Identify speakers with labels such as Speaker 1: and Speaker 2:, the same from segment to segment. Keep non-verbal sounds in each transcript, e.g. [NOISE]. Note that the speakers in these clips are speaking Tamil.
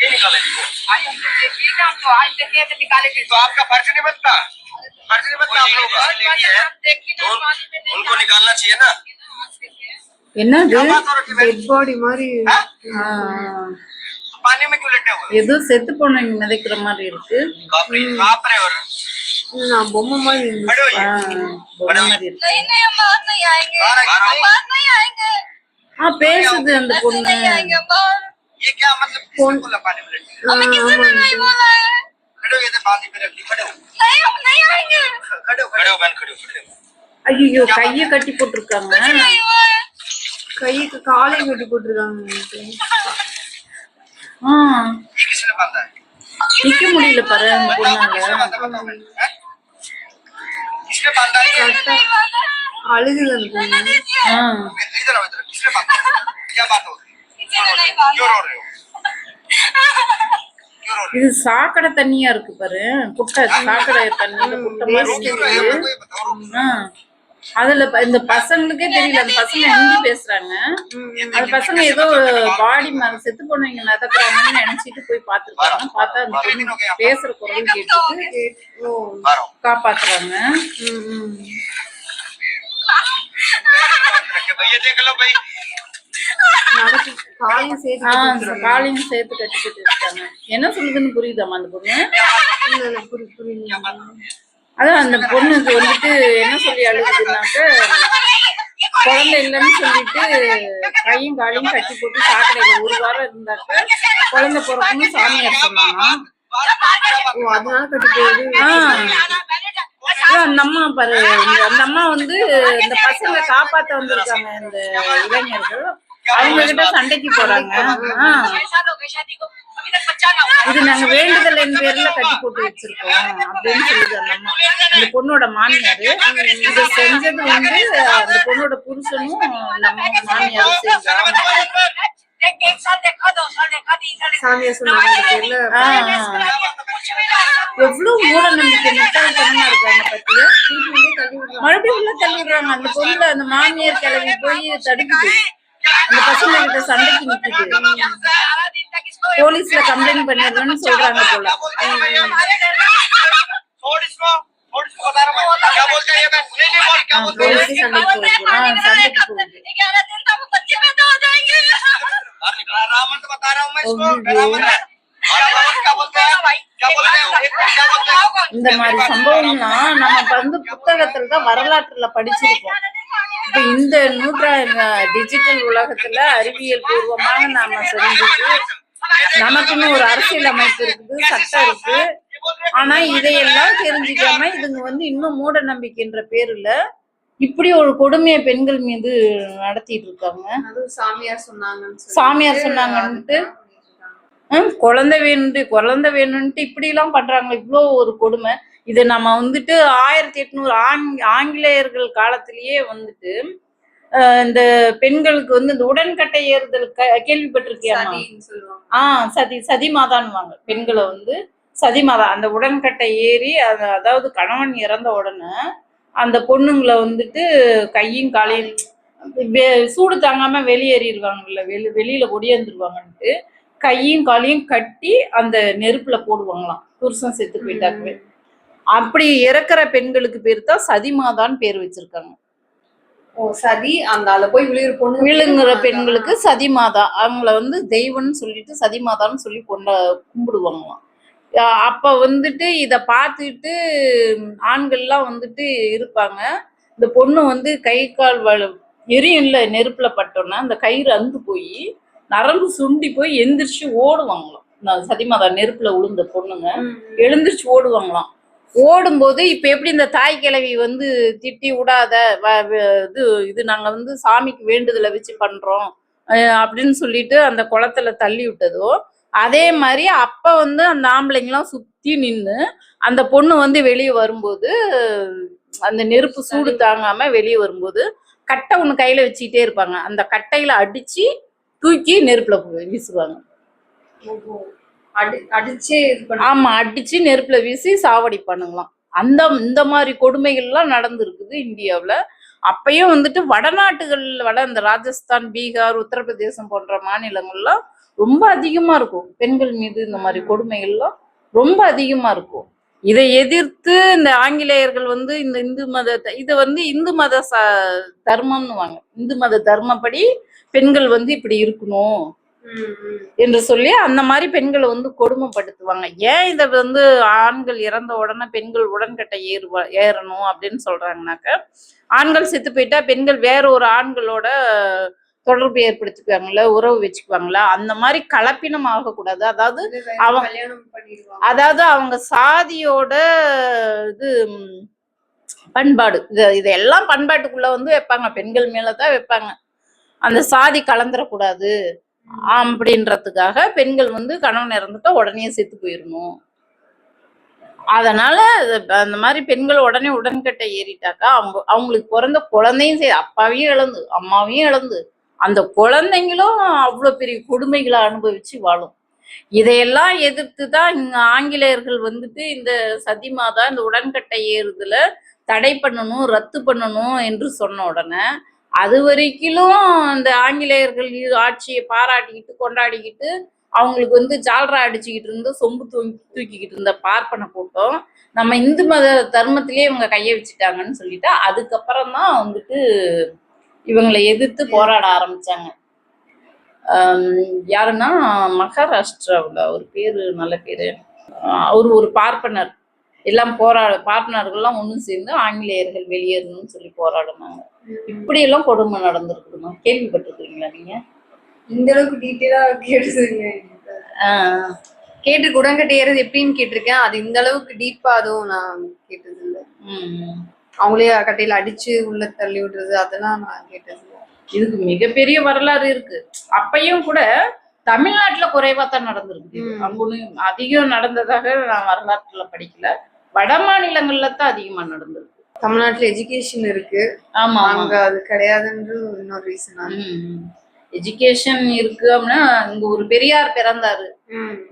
Speaker 1: ये निकाले इनको
Speaker 2: आज हम लोग देखिए ना तो आज देखिए तो निकालेंगे
Speaker 1: तो आपका फर्ज नहीं बनता फर्ज नहीं बनता आप लोगों का
Speaker 2: देखिए ना
Speaker 1: तो
Speaker 2: पानी में नहीं
Speaker 1: उनको निकालना चाहिए ना
Speaker 3: என்னது
Speaker 1: क्या बात हो रखी है
Speaker 4: டெட் பாடி மாதிரி
Speaker 1: हाँ?
Speaker 3: ஆ,
Speaker 1: तो पानी में क्यों लेटे हुए
Speaker 3: ஏதோ செத்து போனவங்க மிதக்கிற மாதிரி இருக்கு
Speaker 1: काप रहे काप रहे और
Speaker 4: நான் பொம்மை மாதிரி இருந்துச்சு
Speaker 1: खड़े
Speaker 3: ஆ,
Speaker 1: होइए
Speaker 3: பொம்மை மாதிரி இருக்கு
Speaker 2: नहीं नहीं हम बाहर नहीं आएंगे
Speaker 1: बाहर आएंगे।
Speaker 2: हम बाहर नहीं आएंगे
Speaker 3: ஆ பேசுது அந்த
Speaker 2: ऐसे
Speaker 3: பொண்ணு
Speaker 2: नहीं आएंगे हम बाहर
Speaker 1: ये क्या मतलब किसने बोला पानी में लेटे
Speaker 2: हमें किसी ने नहीं बोला है
Speaker 1: खड़े हो ये तो बाल्टी पे रख ली खड़े हो
Speaker 2: नहीं हम नहीं आएंगे
Speaker 1: खड़े हो खड़े हो बहन खड़े हो खड़े हो
Speaker 3: ஐயோ கைய கட்டி போட்டிருக்காங்க
Speaker 2: नहीं हुआ है
Speaker 4: கைக்கு காலையும் கட்டி போட்டிருக்காங்க எனக்கு.
Speaker 3: ஆ
Speaker 1: ये किसने बांधा है
Speaker 3: நிக்க முடியல பாரு அந்த
Speaker 1: बताओ
Speaker 3: பொண்ணால
Speaker 1: किसने
Speaker 3: இது சாக்கடை தண்ணியா இருக்கு பாரு குட்டை சாக்கடை தண்ணியில குட்டை மாதிரி
Speaker 1: हो क्यों रहे हो
Speaker 3: இருக்குது
Speaker 1: मेरे को ये बताओ
Speaker 3: ஆ அதுல ப- இந்த பசங்களுக்கே தெரியல அந்த பசங்க ஹிந்தி பேசுறாங்க அந்த பசங்க ஏதோ பாடி மேல செத்து போனவங்க மிதக்குறாங்கன்னு நினைச்சிட்டு போய் பாத்துருக்காங்க பார்த்தா அந்த பொண்ணு பேசுற குரல் கேட்டுட்டு
Speaker 4: ஓ
Speaker 1: बाहर आओ
Speaker 3: காப்பாத்துறாங்க
Speaker 4: ம், ம்.
Speaker 1: रखे भाई ये देख लो भाई
Speaker 4: நடக்கு [LAUGHS] காலையும் சேர்த்து
Speaker 3: கட்டிக்கிட்டு இருக்காங்க. என்ன சொல்லுதுன்னு புரியுதாம்மா அந்த பொண்ணு? அதான் அந்த பொண்ணுக்கு வந்துட்டு என்ன சொல்லி அழுகுதுன்னாக்க குழந்தை இல்லைன்னு சொல்லிட்டு கையும் காலையும் கட்டி போட்டு சாக்கடையில ஒரு வாரம் இருந்தாக்க குழந்தை பிறக்குன்னு சாமியார் சொன்னாங்க
Speaker 4: ஓ அதனால கட்டி போகுது
Speaker 3: அந்த அம்மா பாரு அந்த அம்மா வந்து இந்த பசங்களை காப்பாத்த வந்திருக்காங்க இந்த இளைஞர்கள். அவங்க கிட்ட சண்டைக்கு போறாங்க. இது நாங்க வேண்டுதல் என் பேர்ல கட்டி போட்டு வச்சிருக்கோம். அப்படின்னு சொல்லி அந்த பொண்ணோட மாமியார். இதை செஞ்சது வந்து அந்த பொண்ணோட புருஷனும் நம்ம மாமியாரும் செஞ்சாங்க எவ்வளவு மூட நம்பிக்கை முட்டாள்தனமா இருக்காங்க மறுபடியும் உள்ள தள்ளிடுறாங்க அந்த பொண்ணுல அந்த மாமியார் கிளவி போய் தடுக்குது. அந்த பசங்க கிட்ட சண்டைக்கு நிக்குது
Speaker 2: सारा दिन तक इसको
Speaker 3: போலீஸ்ல கம்ப்ளைண்ட் பண்ணிடுறேன்னு சொல்றாங்க போல
Speaker 2: हमारे डर में
Speaker 1: छोड़ इसको छोड़ इसको बता रहा हूँ मैं क्या बोलते हैं ये मैं नहीं नहीं बोल क्या
Speaker 3: हाँ,
Speaker 1: बोलते हैं
Speaker 3: बोल- சண்டைக்கு போகுது ஆ சண்டைக்கு போகுது
Speaker 2: ग्यारह दिन तक वो बच्चे पैदा हो जाएंगे
Speaker 1: रावण तो बता रहा हूँ मैं इसको
Speaker 3: ओह,
Speaker 1: रावण
Speaker 3: இந்த மாதிரி சம்பவம்னா நமக்கு வந்து புத்தகத்துலதான் வரலாற்றுல படிச்சிருக்கோம். இப்ப இந்த நூற்றா டிஜிட்டல் உலகத்துல அறிவியல் பூர்வமாக நாம தெரிஞ்சுட்டு நமக்குன்னு ஒரு அரசியல் அமைப்பு இருக்குது சட்டம் இருக்கு. ஆனா இதையெல்லாம் தெரிஞ்சுக்காம இதுங்க வந்து இன்னும் மூட நம்பிக்கைன்ற பேருல இப்படி ஒரு கொடுமையை பெண்கள் மீது நடத்திட்டு இருக்காங்க.
Speaker 4: சாமியார் சொன்னாங்கன்னு
Speaker 3: சாமியார் சொன்னாங்கன்ட்டு குழந்தை வேணும்ட்டு குழந்தை வேணும்ட்டு இப்படி எல்லாம் பண்றாங்க. இவ்வளோ ஒரு கொடுமை. இது நம்ம வந்துட்டு ஆயிரத்தி எட்நூறு ஆங் ஆங்கிலேயர்கள் காலத்திலேயே வந்துட்டு இந்த பெண்களுக்கு வந்து இந்த உடன்கட்டை ஏறுதல் க- கேள்விப்பட்டிருக்கியாமா
Speaker 4: சதின்னு சொல்லுவாங்க.
Speaker 3: ஆ சதி சதி மாதான்வாங்க பெண்களை வந்து சதி மாதா அந்த உடன்கட்டை ஏறி அது அதாவது கணவன் இறந்த உடனே அந்த பொண்ணுங்களை வந்துட்டு கையும் காலையும் சூடு தாங்காம வெளியேறிடுவாங்கல்ல வெளி வெளியில ஒடியாந்துருவாங்கன்ட்டு கையும் காலையும் கட்டி அந்த நெருப்புல போடுவாங்களாம். புருஷன் செத்து போயிட்டாக்கவே. அப்படி இறக்குற பெண்களுக்கு பேர் தான் சதிமாதான்னு பேர் வச்சிருக்காங்க.
Speaker 4: ஓ சதி அந்த அதுல போய் விழுகிற பொண்ணு
Speaker 3: விழுங்குற பெண்களுக்கு சதிமாதா அவங்கள வந்து தெய்வம்னு சொல்லிட்டு சதிமாதான்னு சொல்லி கொண்ட கும்பிடுவாங்களாம். அப்ப வந்துட்டு இத பார்த்துட்டு ஆண்கள்லாம் வந்துட்டு இருப்பாங்க. இந்த பொண்ணு வந்து கை கால் வலு எரியும் இல்ல நெருப்புல பட்டோன்னா அந்த கயிறு அந்து போய் நரம்பு சுண்டி போய் எந்திரிச்சு ஓடுவாங்களாம். இந்த சதிமாதா நெருப்புல விழுந்த பொண்ணுங்க. எழுந்திருச்சு ஓடுவாங்களாம். ஓடும்போது இப்ப எப்படி இந்த தாய் கிழவி வந்து திட்டி விடாத இது இது நாங்க வந்து சாமிக்கு வேண்டுதலை வச்சு பண்றோம் அப்படின்னு சொல்லிட்டு அந்த குளத்துல தள்ளி விட்டதோ அதே மாதிரி அப்ப வந்து அந்த ஆம்பளைங்கெல்லாம் சுத்தி நின்னு அந்த பொண்ணு வந்து வெளியே வரும்போது அந்த நெருப்பு சூடு தாங்காம வெளியே வரும்போது கட்டை ஒண்ணு கையில வச்சுக்கிட்டே இருப்பாங்க. அந்த கட்டையில அடிச்சு தூக்கி நெருப்புல வீசுவாங்க.
Speaker 4: அடிச்சே
Speaker 3: ஆமா அடிச்சு நெருப்புல வீசி சாவடிப்பானுங்களாம். அந்த இந்த மாதிரி கொடுமைகள்லாம் நடந்திருக்குது இந்தியாவுல. அப்பயும் வந்துட்டு வடநாட்டுகள் வட இந்த ராஜஸ்தான் பீகார் உத்தரப்பிரதேசம் போன்ற மாநிலங்கள்லாம் ரொம்ப அதிகமா இருக்கும். பெண்கள் மீது இந்த மாதிரி கொடுமைகள்லாம் ரொம்ப அதிகமா இருக்கும். இதை எதிர்த்து இந்த ஆங்கிலேயர்கள் வந்து இந்த இந்து மத இது வந்து இந்து மத ச தர்மம்னுவாங்க. இந்து மத தர்மப்படி பெண்கள் வந்து இப்படி இருக்கணும். என்று சொல்லி அந்த மாதிரி பெண்களை வந்து கொடுமைப்படுத்துவாங்க. ஏன் இதை வந்து ஆண்கள் இறந்த உடனே பெண்கள் உடன்கட்டை ஏறுவா ஏறணும் அப்படின்னு சொல்றாங்கனாக்க ஆண்கள் செத்து போயிட்டா பெண்கள் வேற ஒரு ஆண்களோட தொடர்பு ஏற்படுத்திக்குவாங்கல்ல உறவு வச்சுக்குவாங்களா? அந்த மாதிரி கலப்பினம் ஆகக்கூடாது. அதாவது
Speaker 4: பண்ணிடுவாங்க.
Speaker 3: அதாவது அவங்க சாதியோட இது பண்பாடு. இது இதெல்லாம் பண்பாட்டுக்குள்ள வந்து வைப்பாங்க. பெண்கள் மேலதான் வைப்பாங்க. அந்த சாதி கலந்துடக்கூடாது அப்படின்றதுக்காக பெண்கள் வந்து கணவன் இறந்துட்டா உடனே செத்து போயிடணும் அதனால அந்த மாதிரி பெண்கள் உடனே உடன்கட்டை ஏறிட்டாக்கா அவங்க அவங்களுக்கு பிறந்த குழந்தையும் சரி அப்பாவையும் இழந்து அம்மாவையும் இழந்து அந்த குழந்தைங்களும் அவ்வளோ பெரிய கொடுமைகளை அனுபவிச்சு வாழும். இதையெல்லாம் எதிர்த்து தான் இங்க ஆங்கிலேயர்கள் வந்துட்டு இந்த சதி மாதா இந்த உடன்கட்டை ஏறுதல தடை பண்ணணும் ரத்து பண்ணணும் என்று சொன்ன உடனே அது வரைக்கும் இந்த ஆங்கிலேயர்கள் ஆட்சியை பாராட்டிக்கிட்டு கொண்டாடிக்கிட்டு அவங்களுக்கு வந்து ஜால்ரா அடிச்சுக்கிட்டு இருந்து சொம்பு தூக்கி தூக்கிக்கிட்டு இருந்த பார்ப்பன கூட்டம் நம்ம இந்து மத தர்மத்திலேயே இவங்க கையை வச்சுட்டாங்கன்னு சொல்லிட்டு அதுக்கப்புறம் தான் வந்துட்டு இவங்களை எதிர்த்து போராட ஆரம்பிச்சாங்க. யாருன்னா மகாராஷ்டிராவில் ஒரு பேரு நல்ல பேரு. அவர் ஒரு பார்ப்பனர். எல்லாம் போராட பார்ப்பனர்கள்லாம் ஒன்றும் சேர்ந்து ஆங்கிலேயர்கள் வெளியேறணும்னு சொல்லி போராடினாங்க. இப்படி எல்லாம் கொடுமை நடந்திருக்குதுமா கேள்விப்பட்டிருக்கீங்களா நீங்க?
Speaker 4: இந்த அளவுக்கு டீட்டெயிலா கேட்டுருங்க கேட்டு உடன்கட்டை ஏறது எப்படின்னு கேட்டிருக்கேன். அது இந்த அளவுக்கு டீப்பா அதுவும் நான் கேட்டது இல்லை அவங்களே கட்டையில அடிச்சு உள்ள தள்ளி விடுறது அதெல்லாம் நான் கேட்டது இல்ல.
Speaker 3: இதுக்கு மிகப்பெரிய வரலாறு இருக்கு. அப்பையும் கூட தமிழ்நாட்டுல குறைவா தான் நடந்திருக்கு.
Speaker 4: ம்.
Speaker 3: அங்க ஒண்ணும் அதிகம் நடந்ததாக நான் வரலாற்றுல படிக்கல. வட மாநிலங்கள்ல தான் அதிகமா நடந்திருக்கு.
Speaker 4: தமிழ்நாட்டுல எஜுகேஷன் இருக்கு.
Speaker 3: ஆமா
Speaker 4: அங்க அது கிடையாதுன்ற இன்னொரு ரீசன்
Speaker 3: எஜுகேஷன் இருக்கு அப்படின்னா இங்க ஒரு பெரியார் பிறந்தாரு.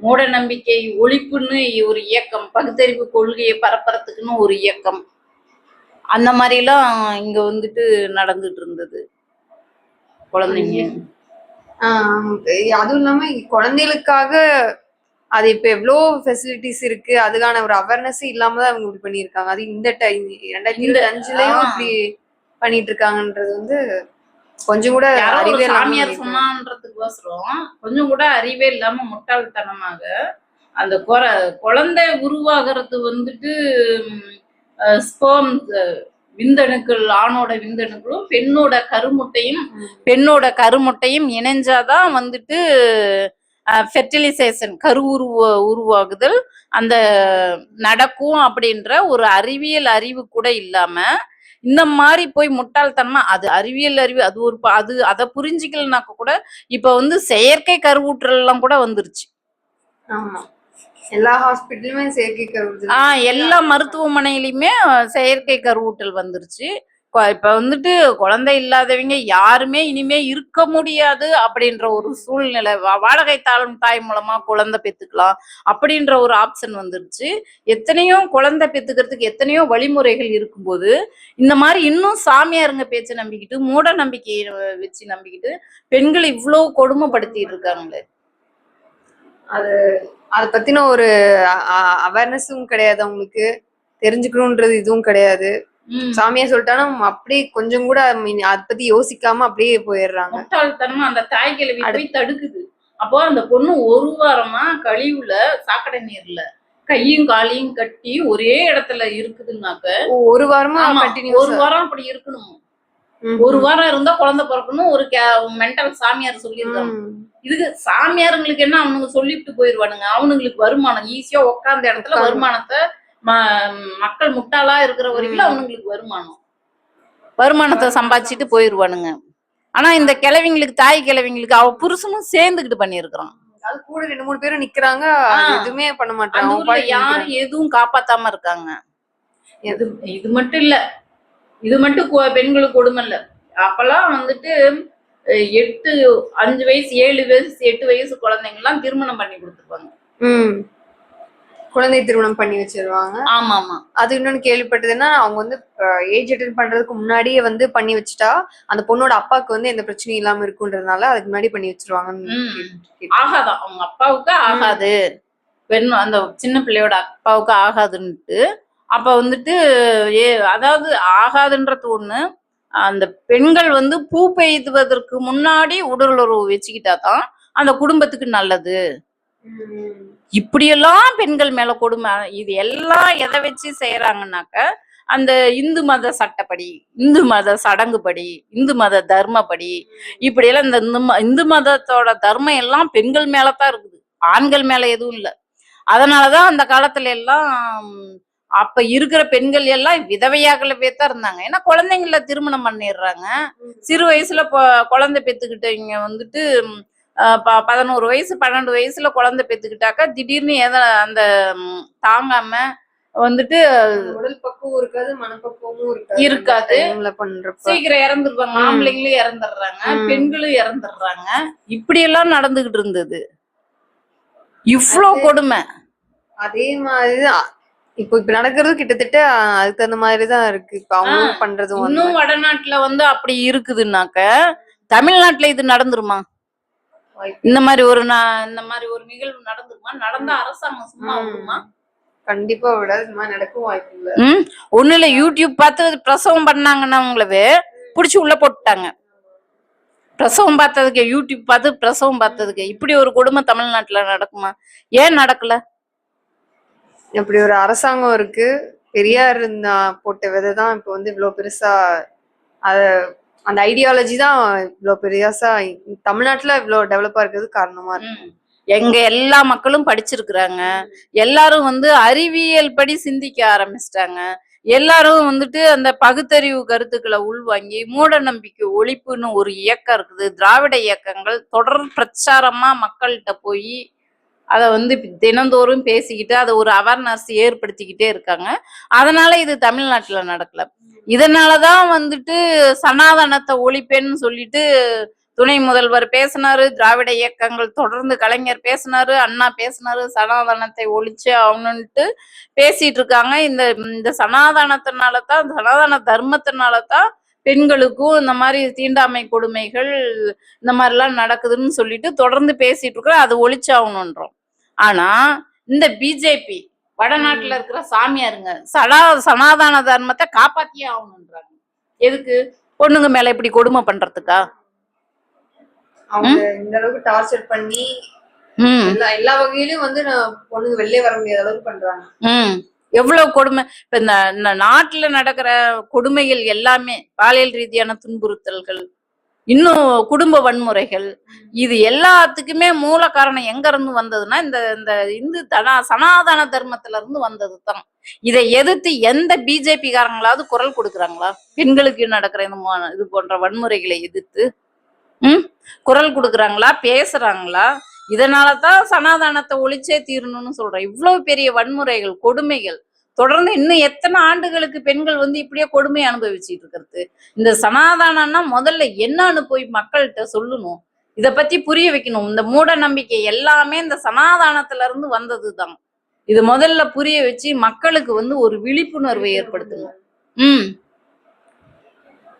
Speaker 3: மூட நம்பிக்கை ஒழிப்புன்னு ஒரு இயக்கம் பகுத்தறிவு கொள்கையை பரப்புறதுக்குன்னு ஒரு இயக்கம். அந்த மாதிரிலாம் இங்க வந்துட்டு நடந்துட்டு இருந்தது. குழந்தைங்க.
Speaker 4: அதுவும் இல்லாம குழந்தைகளுக்காக அது இப்ப எவ்வளோ ஃபெசிலிட்டிஸ் இருக்கு அதுக்கான ஒரு அவேர்னஸ் இல்லாம தான் அவங்க இப்படி பண்ணியிருக்காங்க அது இந்த டைம் ரெண்டாயிரத்தி இருபத்தி அஞ்சுலயும். இப்படி பண்ணிட்டு இருக்காங்கன்றது வந்து கொஞ்சம் கூட அறிவே இல்லாம
Speaker 3: சாமியார். சொன்னான்றதுக்கோசரம் கொஞ்சம் கூட அறிவே இல்லாம முட்டாள்தனமாக அந்த குழந்தை உருவாகிறது வந்துட்டு ஸ்போம் விந்தணுக்கள் ஆணோட விந்தணுக்களும் பெண்ணோட கருமுட்டையும். பெண்ணோட கருமுட்டையும் இணைஞ்சாதான் வந்துட்டு ஃபெர்டிலைசேஷன் கரு உருவ உருவாகுதல் அந்த நடக்கும் அப்படின்ற ஒரு அறிவியல் அறிவு கூட இல்லாம இந்த மாதிரி போய் முட்டாள்தனமா அது அறிவியல் அறிவு அது ஒரு அது அதை புரிஞ்சிக்கலனாக்க கூட இப்ப வந்து செயற்கை கருவூற்றல் எல்லாம் கூட வந்துருச்சு.
Speaker 4: ஆமா. எல்லா ஹாஸ்பிட்டலுமே செயற்கை கருவுறுதல்
Speaker 3: ஆஹ் எல்லா மருத்துவமனையிலுமே செயற்கை கருவூட்டல் வந்துருச்சு. இப்ப வந்துட்டு குழந்தை இல்லாதவங்க யாருமே இனிமே இருக்க முடியாது அப்படின்ற ஒரு சூழ்நிலை. வா- வாடகை தாளம் தாய் மூலமா குழந்தை பெத்துக்கலாம் அப்படின்ற ஒரு ஆப்ஷன் வந்துருச்சு. எத்தனையோ குழந்தை பெத்துக்கிறதுக்கு எத்தனையோ வழிமுறைகள் இருக்கும்போது இந்த மாதிரி இன்னும் சாமியாருங்க பேச்சை நம்பிக்கிட்டு மூட நம்பிக்கையை வச்சு நம்பிக்கிட்டு பெண்கள் இவ்வளவு கொடுமைப்படுத்திட்டு இருக்காங்களே.
Speaker 4: அது அதை பத்தின ஒரு அவேர்னஸும் கிடையாது அவங்களுக்கு. தெரிஞ்சுக்கணுன்றது இதுவும் கிடையாது. சாமியா சொல்லிட்டாலும் அப்படியே கொஞ்சம் கூட அதை பத்தி யோசிக்காம அப்படியே போயிடுறாங்க.
Speaker 3: முட்டாள்தனமா அந்த தாய் கிழவி போய் தடுக்குது. அப்போ அந்த பொண்ணு ஒரு வாரமா கழிவுல சாக்கடை நீர்ல கையும் காலையும் கட்டி ஒரே இடத்துல இருக்குதுன்னாக்க
Speaker 4: ஒரு வாரமா
Speaker 3: ஒரு வாரம் அப்படி இருக்கணும். ஒரு வாரம் இருந்தா குழந்தை பிறக்கணும் ஒரு மென்டல் சாமியார் சொல்லியிருக்காங்க. இதுக்கு சாமியாருங்களுக்கு என்ன அவனுங்க சொல்லிட்டு போயிருவானுங்க. அவனுங்களுக்கு வருமானம் ஈஸியா உட்கார்ந்த இடத்துல. வருமானத்தை மக்கள் முட்டாளா இருக்கிற வரைக்கும். அவனுங்களுக்கு வருமானம். வருமானத்தை சம்பாதிச்சுட்டு போயிருவானுங்க. ஆனா இந்த கிழவிங்களுக்கு தாய் கிழவிங்களுக்கு அவ புருஷனும் சேர்ந்துகிட்டு பண்ணியிருக்கிறான்.
Speaker 4: அது கூட ரெண்டு மூணு பேரும் நிக்கிறாங்க. எதுவுமே பண்ண மாட்டாங்க
Speaker 3: யாரும். எதுவும் காப்பாத்தாம இருக்காங்க. இது இது மட்டும் இல்ல. இது மட்டும் பெண்களுக்கு கொடுமை இல்ல. அப்பெல்லாம் வந்துட்டு எட்டு அஞ்சு வயசு ஏழு வயசு எட்டு வயசு குழந்தைங்க எல்லாம் திருமணம் பண்ணி கொடுத்துருப்பாங்க
Speaker 4: ம். குழந்தை திருமணம் பண்ணி வச்சிருவாங்க.
Speaker 3: ஆமா ஆமா
Speaker 4: அது இன்னொன்னு கேள்விப்பட்டதுன்னா அவங்க வந்து ஏஜ் அட்டன் பண்றதுக்கு முன்னாடியே வந்து பண்ணி வச்சுட்டா அந்த பொண்ணோட அப்பாவுக்கு வந்து எந்த பிரச்சனையும் இல்லாம இருக்குன்றதுனால அதுக்கு முன்னாடி பண்ணி வச்சிருவாங்கன்னு. கேள்வி-
Speaker 3: ஆகாதான் அவங்க அப்பாவுக்கு ஆகாது. பெண் அந்த சின்ன பிள்ளையோட அப்பாவுக்கு ஆகாதுன்ட்டு அப்ப வந்துட்டு ஏ அதாவது ஆகாதுன்றது ஒண்ணு அந்த பெண்கள் வந்து பூ பெய்துவதற்கு முன்னாடி உடலுறவு வச்சுக்கிட்டா தான் அந்த குடும்பத்துக்கு நல்லது. இப்படியெல்லாம் பெண்கள் மேல கொடுமை. இது எல்லாம் எதை வச்சு செய்யறாங்கன்னாக்க அந்த இந்து மத சட்டப்படி இந்து மத சடங்குபடி இந்து மத தர்மப்படி இப்படி எல்லாம் இந்த இந்து ம- இந்து மதத்தோட தர்மம் எல்லாம் பெண்கள் மேலதான் இருக்குது. ஆண்கள் மேல எதுவும் இல்லை. அதனாலதான் அந்த காலத்துல எல்லாம் அப்ப இருக்கிற பெண்கள் எல்லாம் விதவையாகலவே தான் இருந்தாங்க. ஏன்னா குழந்தைங்கள திருமணம் பண்ணிடுறாங்க. சிறு வயசுல குழந்தை பெத்துக்கிட்டவங்க வந்துட்டு ப- பதினோரு வயசு பன்னெண்டு வயசுல குழந்தை பெத்துக்கிட்டாக்கா திடீர்னு எதை அந்த தாங்காம வந்துட்டு
Speaker 4: உடல் பக்குவம் இருக்காது மனப்பக்குவமும் இருக்காது.
Speaker 3: இருக்காது. சீக்கிரம் இறந்துருவாங்க. ஆம்பளைங்களும் இறந்துடுறாங்க. பெண்களும் இறந்துடுறாங்க. இப்படி எல்லாம் நடந்துகிட்டு இருந்தது.
Speaker 4: அது-
Speaker 3: கொடுமை.
Speaker 4: அதே மாதிரிதான் இப்போ இப்ப நடக்கிறது கிட்டத்தட்ட அதுக்கு தகுந்த மாதிரிதான் இருக்கு. இப்ப அவங்களும் பண்றதும்
Speaker 3: இன்னும் வடநாட்டுல வந்து அப்படி இருக்குதுன்னாக்க தமிழ்நாட்டுல இது நடந்துருமா? இந்த மாதிரி ஒரு இந்த மாதிரி ஒரு நிகழ்வு நடந்துருமா நடந்த அரசாங்கம் சும்மா. விடுமா?
Speaker 4: கண்டிப்பா விடாது இந்த மாதிரி நடக்கும் வாய்ப்பு இல்ல.
Speaker 3: ஒண்ணு இல்ல யூடியூப் பார்த்து பிரசவம் பண்ணாங்கன்னா அவங்களவே புடிச்சு உள்ள போட்டுட்டாங்க. பிரசவம் பார்த்ததுக்கு யூடியூப் பார்த்து பிரசவம் பார்த்ததுக்கு இப்படி ஒரு கொடுமை தமிழ்நாட்டுல நடக்குமா? ஏன் நடக்கல?
Speaker 4: இப்படி ஒரு அரசாங்கம் இருக்கு. பெரியார் இருந்தா போட்ட விதை தான் இப்போ வந்து இவ்வளவு பெருசா அத அந்த ஐடியாலஜி தான் இவ்வளவு பெரியாசா தமிழ்நாட்டுல இவ்வளவு டெவலப் ஆகிறது காரணமா இருக்கு.
Speaker 3: எங்க எல்லா மக்களும் படிச்சிருக்கிறாங்க. எல்லாரும் வந்து அறிவியல் படி சிந்திக்க ஆரம்பிச்சிட்டாங்க. எல்லாரும் வந்துட்டு அந்த பகுத்தறிவு கருத்துக்களை உள்வாங்கி மூட நம்பிக்கை ஒழிப்புன்னு ஒரு இயக்கம் இருக்குது. திராவிட இயக்கங்கள் தொடர் பிரச்சாரமா மக்கள்கிட்ட போய் அதை வந்து தினந்தோறும் பேசிக்கிட்டு அதை ஒரு அவேர்னஸ் ஏற்படுத்திக்கிட்டே இருக்காங்க. அதனால இது தமிழ்நாட்டில் நடக்கல. இதனாலதான் வந்துட்டு சனாதனத்தை ஒழிப்பேன்னு சொல்லிட்டு துணை முதல்வர் பேசினாரு திராவிட இயக்கங்கள் தொடர்ந்து கலைஞர் பேசினாரு அண்ணா பேசினாரு சனாதனத்தை ஒழிச்சு அவனுன்ட்டு பேசிட்டு இருக்காங்க. இந்த இந்த சனாதனத்தினால தான் சனாதன தர்மத்தினால தான் பெண்களுக்கும் இந்த மாதிரி தீண்டாமை கொடுமைகள் இந்த மாதிரிலாம் நடக்குதுன்னு சொல்லிட்டு தொடர்ந்து பேசிட்டு இருக்கிறோம். அது ஒழிச்சாகணுன்றோம். ஆனா இந்த பிஜேபி வடநாட்டுல இருக்கிற சாமியாருங்க சடா சனாதன தர்மத்தை காப்பாத்தியே ஆகணுன்றாங்க. எதுக்கு? பொண்ணுங்க மேல இப்படி கொடுமை பண்றதுக்கா?
Speaker 4: அவங்க இந்த அளவுக்கு டார்ச்சர் பண்ணி எல்லா வகையிலும் வந்து பொண்ணுங்க வெளியே வர முடியாத அளவுக்கு பண்றாங்க.
Speaker 3: எவ்வளவு கொடுமை? இப்ப இந்த நாட்டுல நடக்கிற கொடுமைகள் எல்லாமே பாலியல் ரீதியான துன்புறுத்தல்கள் இன்னும் குடும்ப வன்முறைகள் இது எல்லாத்துக்குமே மூல காரணம் எங்க இருந்து வந்ததுன்னா இந்த இந்த இந்து தனா சனாதன தர்மத்துல இருந்து வந்தது தான். இதை எதிர்த்து எந்த பிஜேபி காரங்களாவது குரல் கொடுக்குறாங்களா? பெண்களுக்கு நடக்கிற இந்த இது போன்ற வன்முறைகளை எதிர்த்து? ம்? குரல் கொடுக்குறாங்களா? பேசுறாங்களா? இதனால தான் சனாதனத்தை ஒழிச்சே தீரணும்னு சொல்றேன். இவ்வளவு பெரிய வன்முறைகள் கொடுமைகள். தொடர்ந்து இன்னும் எத்தனை ஆண்டுகளுக்கு பெண்கள் வந்து இப்படியே கொடுமை அனுபவிச்சுட்டு இருக்கிறது? இந்த சனாதானம்னா முதல்ல என்னன்னு போய் மக்கள்கிட்ட சொல்லணும். இத பத்தி புரிய வைக்கணும். இந்த மூட நம்பிக்கை எல்லாமே இந்த சனாதானத்துல இருந்து வந்ததுதான். இது முதல்ல புரிய வச்சு மக்களுக்கு வந்து ஒரு விழிப்புணர்வை ஏற்படுத்தணும். ம்.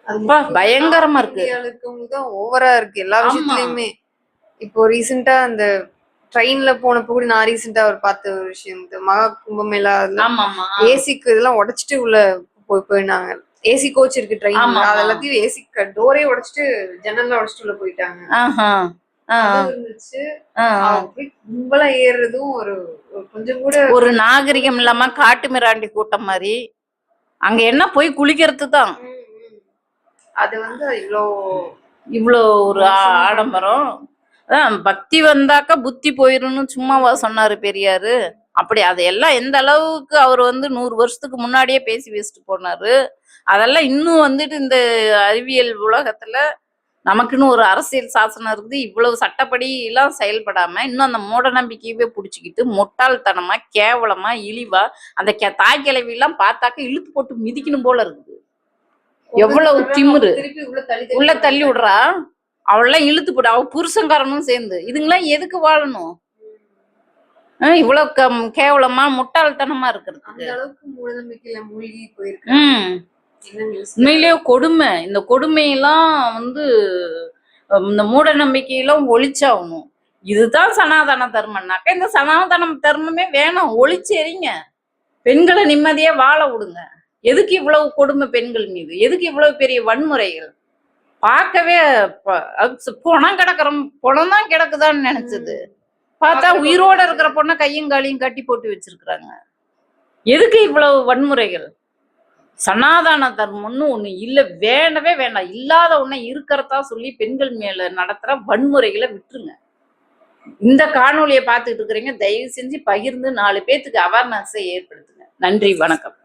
Speaker 4: அது
Speaker 3: அப்பா, பயங்கரமா இருக்கு.
Speaker 4: தான் ஓவரா இருக்கு. எல்லா. விஷயத்துலயுமே. இப்போ ரீசெண்டா அந்த ட்ரெயின்ல போனப்போ கூட நான் ரீசெண்டா ஒரு பார்த்த ஒரு விஷயம். இந்த மகா கும்பமேளா ஏசிக்கு இதெல்லாம் உடைச்சிட்டு உள்ள போய் போயினாங்க ஏசி கோச் இருக்கு ட்ரெயின் அது. எல்லாத்தையும் ஏசி டோரே உடைச்சிட்டு ஜன்னல்லாம் உடைச்சிட்டு உள்ள போயிட்டாங்க. இருந்துச்சு. கும்பலா ஏறுறதும் ஒரு கொஞ்சம் கூட
Speaker 3: ஒரு நாகரிகம் இல்லாம காட்டு மிராண்டி கூட்டம் மாதிரி. அங்க என்ன போய் குளிக்கிறது தான்.
Speaker 4: அது வந்து இவ்வளோ
Speaker 3: இவ்வளோ ஒரு ஆடம்பரம். அதான் பக்தி வந்தாக்க புத்தி போயிரும்னு சும்மாவா சொன்னாரு பெரியாரு. அப்படி அதையெல்லாம் எந்த அளவுக்கு அவர் வந்து நூறு வருஷத்துக்கு முன்னாடியே பேசி வச்சுட்டு போனாரு. அதெல்லாம் இன்னும் வந்துட்டு இந்த அறிவியல் உலகத்துல நமக்குன்னு ஒரு அரசியல் சாசனம் இருக்குது. இவ்வளவு சட்டப்படி எல்லாம் செயல்படாம இன்னும் அந்த மூட நம்பிக்கையவே புடிச்சுக்கிட்டு முட்டாள்தனமா கேவலமா இழிவா அந்த கே- தாய் கிழவி எல்லாம் பார்த்தாக்க இழுத்து போட்டு மிதிக்கணும் போல இருக்குது. எவ்வளவு திமிரு.
Speaker 4: உள்ள தள்ளி
Speaker 3: விடுறா. அவளெல்லாம் இழுத்து போடு அவ புருஷன்காரனும் சேர்ந்து. இதுங்கெல்லாம் எதுக்கு வாழணும்? இவ்வளவு கம் கேவலமா முட்டாள்தனமா இருக்கிறதுக்கு. உண்மையிலேயே கொடுமை. இந்த கொடுமையெல்லாம் வந்து இந்த மூட நம்பிக்கையெல்லாம் ஒழிச்சாகணும். இதுதான் சனாதன தர்மம்னாக்க இந்த சனாதன தர்மமே வேணாம். ஒழிச்சு எறிங்க. பெண்களை நிம்மதியா வாழ விடுங்க. எதுக்கு இவ்வளவு கொடுமை பெண்கள் மீது? எதுக்கு இவ்வளவு பெரிய வன்முறைகள்? பார்க்கவே பொணம் கிடக்குற பொணம் தான் கிடக்குதான்னு நினைச்சது. பார்த்தா உயிரோட இருக்கிற பொண்ணை கையும் காலையும் கட்டி போட்டு வச்சிருக்கிறாங்க. எதுக்கு இவ்வளவு வன்முறைகள்? சனாதன தர்மம்னு ஒண்ணு இல்ல வேண்டவே வேண்டாம். இல்லாத ஒண்ணு இருக்கிறதா சொல்லி பெண்கள் மேல நடத்துற வன்முறைகளை விட்டுருங்க. இந்த காணொளியை பார்த்துட்டு இருக்கிறீங்க. தயவு செஞ்சு பகிர்ந்து நாலு பேத்துக்கு அவேர்னஸை ஏற்படுத்துங்க. நன்றி வணக்கம்.